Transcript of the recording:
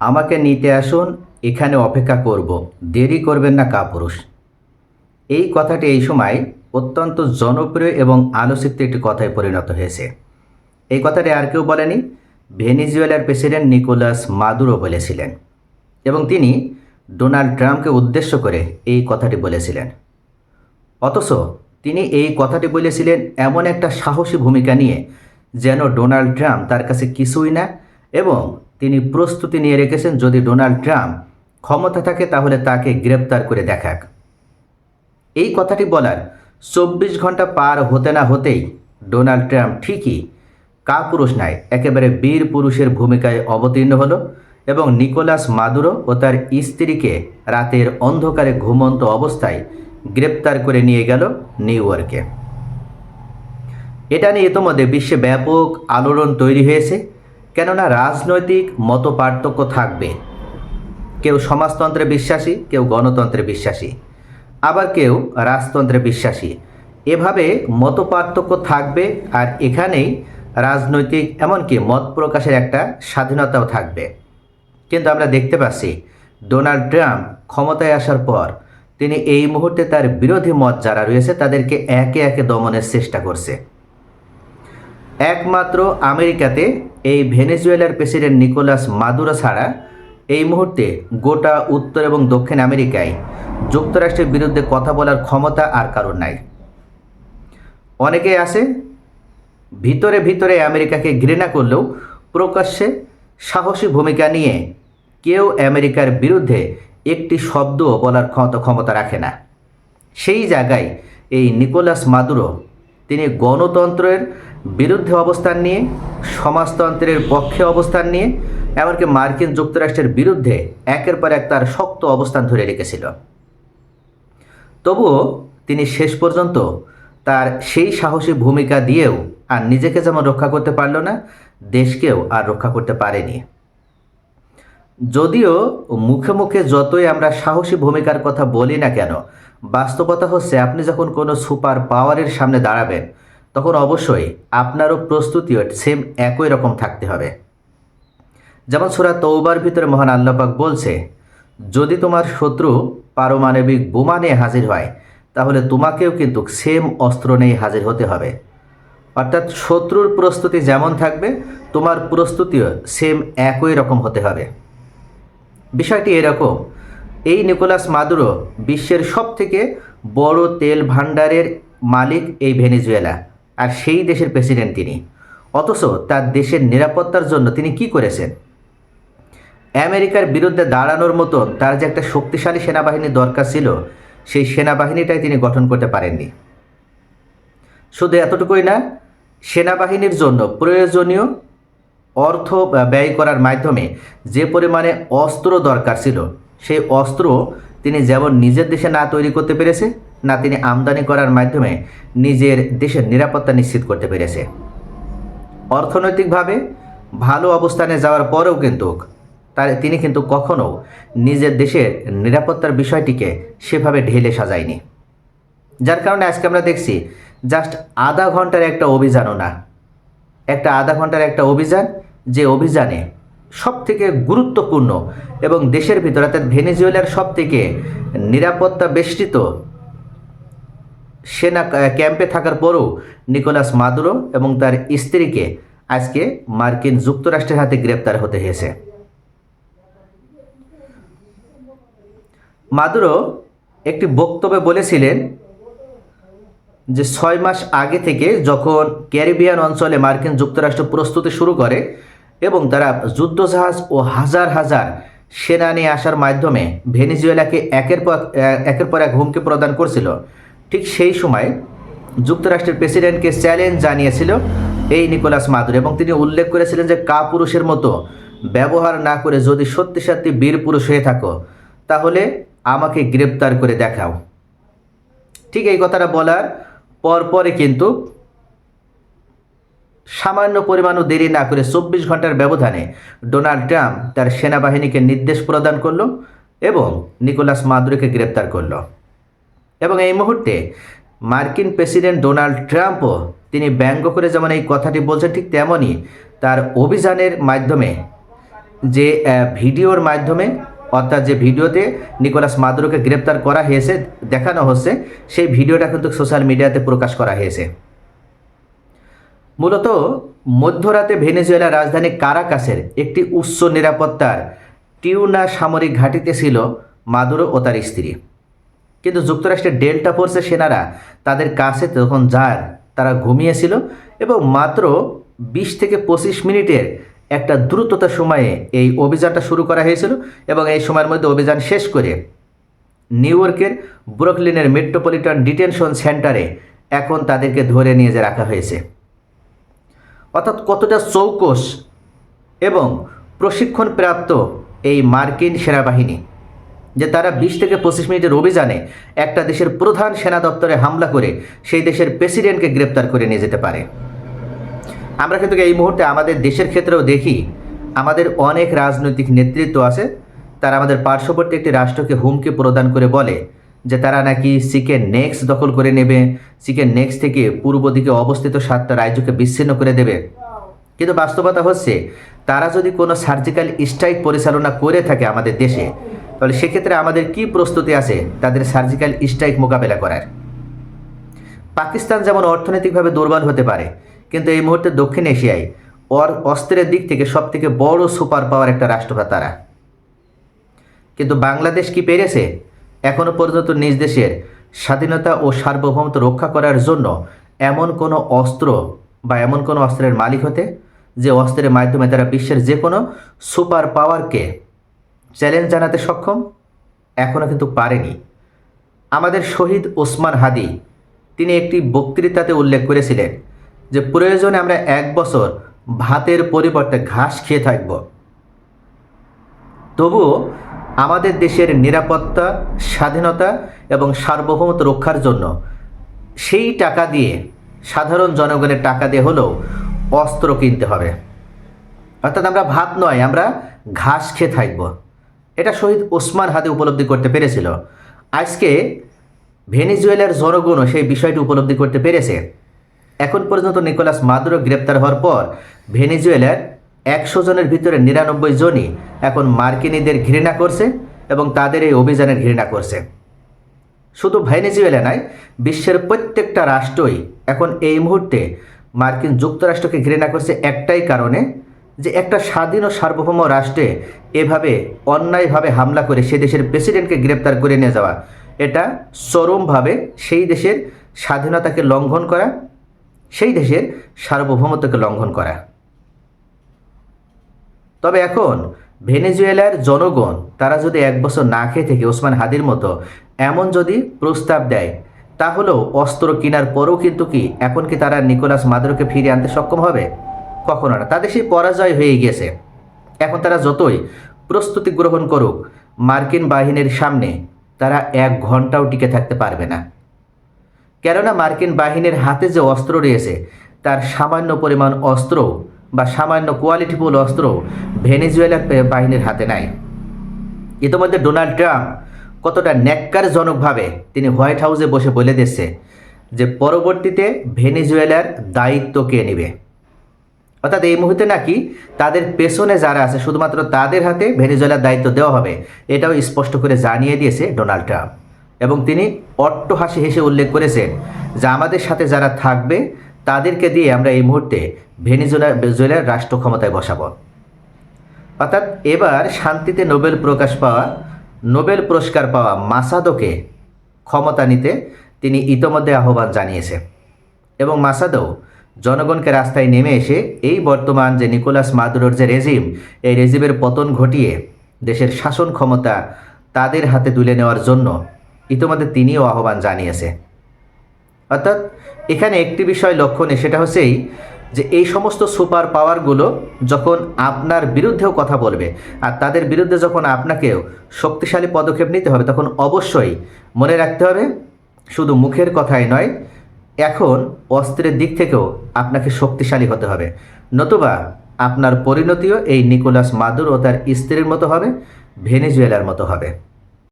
আমাকে নিতে আসুন, এখানে অপেক্ষা করব। দেরি করবেন না, কাপুরুষ। এই কথাটি এই সময় অত্যন্ত জনপ্রিয় এবং আলোচিত একটি কথায় পরিণত হয়েছে। এই কথাটি আর কেউ বলেনি, ভেনিজুয়েলার প্রেসিডেন্ট নিকোলাস মাদুরো বলেছিলেন এবং তিনি ডোনাল্ড ট্রাম্পকে উদ্দেশ্য করে এই কথাটি বলেছিলেন। অথচ তিনি এই কথাটি বলেছিলেন এমন একটা সাহসী ভূমিকা নিয়ে যেন ডোনাল্ড ট্রাম্প তার কাছে কিছুই না এবং তিনি প্রস্তুতি নিয়ে রেখেছেন যদি ডোনাল্ড ট্রাম্প ক্ষমতা থাকে তাহলে তাকে গ্রেপ্তার করে দেখাক। এই কথাটি বলার চব্বিশ ঘণ্টা পার হতে না হতেই ডোনাল্ড ট্রাম্প ঠিকই কাপুরুষ নয় একেবারে বীর পুরুষের ভূমিকায় অবতীর্ণ হলো এবং নিকোলাস মাদুরো ও তার স্ত্রীকে রাতের অন্ধকারে ঘুমন্ত অবস্থায় গ্রেপ্তার করে নিয়ে গেল নিউ ইয়র্কে। এটা নিয়ে ইতোমধ্যে বিশ্বে ব্যাপক আলোড়ন তৈরি হয়েছে। কেননা রাজনৈতিক মত পার্থক্য থাকবে। কেউ সমাজতন্ত্রে বিশ্বাসী, কেউ গণতন্ত্রে বিশ্বাসী। আবার কেউ রাজতন্ত্রে বিশ্বাসী। এভাবে মত পার্থক্য থাকবে আর এখানেই রাজনৈতিক এমনকি মত প্রকাশের একটা স্বাধীনতাও থাকবে। কিন্তু আমরা দেখতে পাচ্ছি, ডোনাল্ড ট্রাম্প ক্ষমতায় আসার পর তিনি এই মুহূর্তে তার বিরোধী মত যারা রয়েছে তাদেরকে একে একে দমনের চেষ্টা করছে। একমাত্র আমেরিকাতে এই ভেনেজুয়েলার প্রেসিডেন্ট নিকোলাস মাদুরো ছাড়া এই মুহূর্তে গোটা উত্তর এবং দক্ষিণ আমেরিকায় যুক্তরাষ্ট্রের বিরুদ্ধে কথা বলার ক্ষমতা আর কারণ নাই। অনেকেই আছে, ভিতরে ভিতরে আমেরিকাকে ঘৃণা করলেও প্রকাশ্যে সাহসী ভূমিকা নিয়ে কেউ আমেরিকার বিরুদ্ধে একটি শব্দও বলার ক্ষমতা ক্ষমতা রাখে না। সেই জায়গায় এই নিকোলাস মাদুরো তিনি গণতন্ত্রের বিরুদ্ধে অবস্থান নিয়ে, সমাজতন্ত্রের পক্ষে অবস্থান নিয়ে, এমনকি মার্কিন যুক্তরাষ্ট্রের বিরুদ্ধে একের পর এক তার শক্ত অবস্থান ধরে রেখেছিল। তবুও তিনি শেষ পর্যন্ত তার সেই সাহসী ভূমিকা দিয়েও আর নিজেকে যেমন রক্ষা করতে পারল না, দেশকেও আর রক্ষা করতে পারেনি। যদিও মুখে মুখে যতই আমরা সাহসী ভূমিকার কথা বলি না কেন বাস্তবতা হচ্ছে আপনি যখন কোনো সুপার পাওয়ারের সামনে দাঁড়াবেন, তখন অবশ্যই আপনারও প্রস্তুতিও সেম একই রকম থাকতে হবে। যেমন সুরা তৌবার ভিতরে মহান আল্লাপাক বলছে, যদি তোমার শত্রু পারমাণবিক বোমা নিয়ে হাজির হয়, তাহলে তোমাকেও কিন্তু সেম অস্ত্র নিয়ে হাজির হতে হবে। অর্থাৎ শত্রুর প্রস্তুতি যেমন থাকবে, তোমার প্রস্তুতিও সেম একই রকম হতে হবে। বিষয়টি এরকম এই নিকোলাস মাদুরো বিশ্বের সব থেকে বড় তেল ভাণ্ডারের মালিক এই ভেনিজুয়েলা, আর সেই দেশের প্রেসিডেন্ট তিনি। অথচ তার দেশের নিরাপত্তার জন্য তিনি কি করেছেন? আমেরিকার বিরুদ্ধে দাঁড়ানোর মতো তার যে একটা শক্তিশালী সেনাবাহিনী দরকার ছিল, সেই সেনাবাহিনীটাই তিনি গঠন করতে পারেননি। শুধু এতটুকুই না, সেনাবাহিনীর জন্য প্রয়োজনীয় অর্থ ব্যয় করার মাধ্যমে যে পরিমাণে অস্ত্র দরকার ছিল সেই অস্ত্র তিনি যেমন নিজের দেশে না তৈরি করতে পেরেছে, না তিনি আমদানি করার মাধ্যমে নিজের দেশের নিরাপত্তা নিশ্চিত করতে পেরেছে। অর্থনৈতিকভাবে ভালো অবস্থানে যাওয়ার পরেও কিন্তু তার তিনি কিন্তু কখনো নিজের দেশের নিরাপত্তার বিষয়টিকে সেভাবে ঢেলে সাজায়নি। যার কারণে আজকে আমরা দেখছি জাস্ট আধা ঘণ্টার একটা অভিযানও না। একটা আধা ঘণ্টার একটা অভিযান, যে অভিযানে সব থেকে গুরুত্বপূর্ণ এবং দেশের ভিতরে অর্থাৎ ভেনেজুয়েলার সব থেকে নিরাপত্তা বেষ্টিত সেনা ক্যাম্পে থাকার পরও নিকোলাস মাদুরো এবং তার স্ত্রীকে আজকে মার্কিন যুক্তরাষ্ট্রের হাতে গ্রেপ্তার হতে হয়েছে। মাদুরো একটি বক্তব্যে বলেছিলেন যে ছয় মাস আগে থেকে যখন ক্যারিবিয়ান অঞ্চলে মার্কিন যুক্তরাষ্ট্র প্রস্তুতি শুরু করে এবং তারা যুদ্ধজাহাজ ও হাজার হাজার সেনা নিয়ে আসার মাধ্যমে ভেনিজুয়েলাকে একের পর একের পর এক হুমকি প্রদান করছিল। ঠিক সেই সময় যুক্তরাষ্ট্রের প্রেসিডেন্টকে চ্যালেঞ্জ জানিয়েছিল এই নিকোলাস মাদুর এবং তিনি উল্লেখ করেছিলেন যে কা পুরুষের মতো ব্যবহার না করে যদি সত্যি সত্যি বীর পুরুষ হয়ে থাকো, তাহলে আমাকে গ্রেপ্তার করে দেখাও। ঠিক এই কথাটা বলার পরপরে কিন্তু সামান্য পরিমাণও দেরি না করে চব্বিশ ঘণ্টার ব্যবধানে ডোনাল্ড ট্রাম্প তার সেনাবাহিনীকে নির্দেশ প্রদান করল এবং নিকোলাস মাদুরিকে গ্রেপ্তার করল। এবং এই মুহূর্তে মার্কিন প্রেসিডেন্ট ডোনাল্ড ট্রাম্পও তিনি ব্যঙ্গ করে যেমন এই কথাটি বলছেন, ঠিক তেমনই তার অভিযানের মাধ্যমে যে ভিডিওর মাধ্যমে, অর্থাৎ যে ভিডিওতে নিকোলাস মাদুরোকে গ্রেপ্তার করা হয়েছে, দেখানো হচ্ছে, সেই ভিডিওটা কিন্তু সোশ্যাল মিডিয়াতে প্রকাশ করা হয়েছে। মূলত মধ্যরাতে ভেনেজুয়েলার রাজধানী কারাকাসের একটি উচ্চ নিরাপত্তার টিউনা সামরিক ঘাঁটিতে ছিল মাদুরো ও তার স্ত্রী। কিন্তু যুক্তরাষ্ট্রের ডেল্টা ফোর্সের সেনারা তাদের কাছে তখন যান তারা ঘুমিয়েছিল এবং মাত্র বিশ থেকে পঁচিশ মিনিটের একটা দ্রুততার সময়ে এই অভিযানটা শুরু করা হয়েছিল এবং এই সময়ের মধ্যে অভিযান শেষ করে নিউ ইয়র্কের ব্রুকলিনের মেট্রোপলিটন ডিটেনশন সেন্টারে এখন তাদেরকে ধরে নিয়ে যে রাখা হয়েছে। অর্থাৎ কতটা চৌকস এবং প্রশিক্ষণপ্রাপ্ত এই মার্কিন সেনাবাহিনী যে তারা বিশ থেকে পঁচিশ মিনিটের অভিযানে একটা দেশের প্রধান সেনা দপ্তরে হামলা করে সেই দেশের প্রেসিডেন্টকে গ্রেপ্তার করে নিয়ে যেতে পারে। আমরা কিন্তু এই মুহূর্তে আমাদের দেশের ক্ষেত্রেও দেখি, আমাদের অনেক রাজনৈতিক নেতৃত্ব আছে, তারা আমাদের পার্শ্ববর্তী একটি রাষ্ট্রকে হুমকি প্রদান করে বলে যে তারা নাকি চিকেন নেক্সট দখল করে নেবে চিকেন নেক্সট থেকে পূর্ব দিকে অবস্থিত সাতটা রাজ্যকে বিচ্ছিন্ন করে দেবে। কিন্তু বাস্তবতা হচ্ছে, তারা যদি কোনো সার্জিক্যাল স্ট্রাইক পরিচালনা করে থাকে আমাদের দেশে, তাহলে সেক্ষেত্রে আমাদের কি প্রস্তুতি আছে তাদের সার্জিক্যাল স্ট্রাইক মোকাবেলা করার? পাকিস্তান যেমন অর্থনৈতিকভাবে দুর্বল হতে পারে, কিন্তু এই মুহূর্তে দক্ষিণ এশিয়ায় অর অস্ত্রের দিক থেকে সবথেকে বড় সুপার পাওয়ার একটা রাষ্ট্র তারা। কিন্তু বাংলাদেশ কি পেরেছে? এখনও পর্যন্ত নিজ দেশের স্বাধীনতা ও সার্বভৌমত্ব রক্ষা করার জন্য এমন কোনো অস্ত্র বা এমন কোনো অস্ত্রের মালিক হতে, যে অস্ত্রের মাধ্যমে তারা বিশ্বের যে কোনো সুপার পাওয়ারকে চ্যালেঞ্জ জানাতে সক্ষম এখনও কিন্তু পারেনি। আমাদের শহীদ ওসমান হাদি, তিনি একটি বক্তৃতাতে উল্লেখ করেছিলেন যে, প্রয়োজনে আমরা এক বছর ভাতের পরিবর্তে ঘাস খেয়ে থাকব। তবুও আমাদের দেশের নিরাপত্তা, স্বাধীনতা এবং সার্বভৌমত্ব রক্ষার জন্য সেই টাকা দিয়ে সাধারণ জনগণের টাকা দিয়ে হলেও অস্ত্র কিনতে হবে। অর্থাৎ আমরা ভাত নয়, আমরা ঘাস খেয়ে থাকব। এটা শহীদ ওসমান হাতে উপলব্ধি করতে পেরেছিল। আজকে ভেনিজুয়েলার জনগণও সেই বিষয়টি উপলব্ধি করতে পেরেছে। এখন পর্যন্ত নিকোলাস মাদুরো গ্রেপ্তার হওয়ার পর ভেনিজুয়েলার একশো জনের ভিতরে নিরানব্বই জনই এখন মার্কিনীদের ঘৃণা করছে এবং তাদের এই অভিযানের ঘৃণা করছে। শুধু ভেনেজুয়েলা নয়, বিশ্বের প্রত্যেকটা রাষ্ট্রই এখন এই মুহূর্তে মার্কিন যুক্তরাষ্ট্রকে ঘৃণা করছে একটাই কারণে, যে একটা স্বাধীন ও সার্বভৌম রাষ্ট্রে এভাবে অন্যায়ভাবে হামলা করে সে দেশের প্রেসিডেন্টকে গ্রেপ্তার করে নিয়ে যাওয়া, এটা চরমভাবে সেই দেশের স্বাধীনতাকে লঙ্ঘন করা, সেই দেশের সার্বভৌমত্বকে লঙ্ঘন করা। তবে এখন ভেনেজুয়েলার জনগণ, তারা যদি এক বছর না খেয়ে থেকে ওসমান হাদির মতো এমন যদি প্রস্তাব দেয়, তাহলেও অস্ত্র কেনার পরও কিন্তু কি এখন কি তারা নিকোলাস মাদুরোকে ফিরিয়ে আনতে সক্ষম হবে? কখনো না। তাদের সেই পরাজয় হয়ে গিয়েছে এখন তারা যতই প্রস্তুতি গ্রহণ করুক, মার্কিন বাহিনীর সামনে তারা এক ঘন্টাও টিকে থাকতে পারবে না। কেননা মার্কিন বাহিনীর হাতে যে অস্ত্র রয়েছে, তার সামান্য পরিমাণ অস্ত্র বা সামান্য কোয়ালিটিফুল অস্ত্র ভেনেজুয়েলার বাহিনীর হাতে নাই। ইতিমধ্যে ডোনাল্ড ট্রাম্প কতটা ন্যাক্কারজনকভাবে তিনি হোয়াইট হাউসে বসে বলে দিচ্ছে যে পরবর্তীতে ভেনেজুয়েলার দায়িত্ব কে নেবে। অর্থাৎ এই মুহূর্তে নাকি তাদের পেছনে যারা আছে, শুধুমাত্র তাদের হাতে ভেনেজুয়েলার দায়িত্ব দেওয়া হবে, এটাও স্পষ্ট করে জানিয়ে দিয়েছে ডোনাল্ড ট্রাম্প। এবং তিনি অট্ট হাসি হেসে উল্লেখ করেছেন যে আমাদের সাথে যারা থাকবে তাদেরকে দিয়ে আমরা এই মুহূর্তে ভেনেজুয়েলা, ভেনেজুয়েলার রাষ্ট্র ক্ষমতায় বসাবো। অর্থাৎ এবার শান্তিতে নোবেল প্রকাশ পাওয়া, নোবেল পুরস্কার পাওয়া মাসাদোকে ক্ষমতা নিতে তিনি ইতোমধ্যে আহ্বান জানিয়েছে। এবং মাসাদো জনগণকে রাস্তায় নেমে এসে এই বর্তমান যে নিকোলাস মাদুরোর যে রেজিম, এই রেজিমের পতন ঘটিয়ে দেশের শাসন ক্ষমতা তাদের হাতে তুলে নেওয়ার জন্য ইতোমধ্যে তিনিও আহ্বান জানিয়েছে। অর্থাৎ এখানে একটি বিষয় লক্ষণীয় সেটা হচ্ছে এই যে এই সমস্ত সুপার পাওয়ারগুলো যখন আপনার বিরুদ্ধেও কথা বলবে আর তাদের বিরুদ্ধে যখন আপনাকেও শক্তিশালী পদক্ষেপ নিতে হবে, তখন অবশ্যই মনে রাখতে হবে শুধু মুখের কথাই নয়, এখন অস্ত্রের দিক থেকেও আপনাকে শক্তিশালী হতে হবে। নতুবা আপনার পরিণতিও এই নিকোলাস মাদুর ও তার স্ত্রীর মতো হবে, ভেনেজুয়েলার মতো হবে।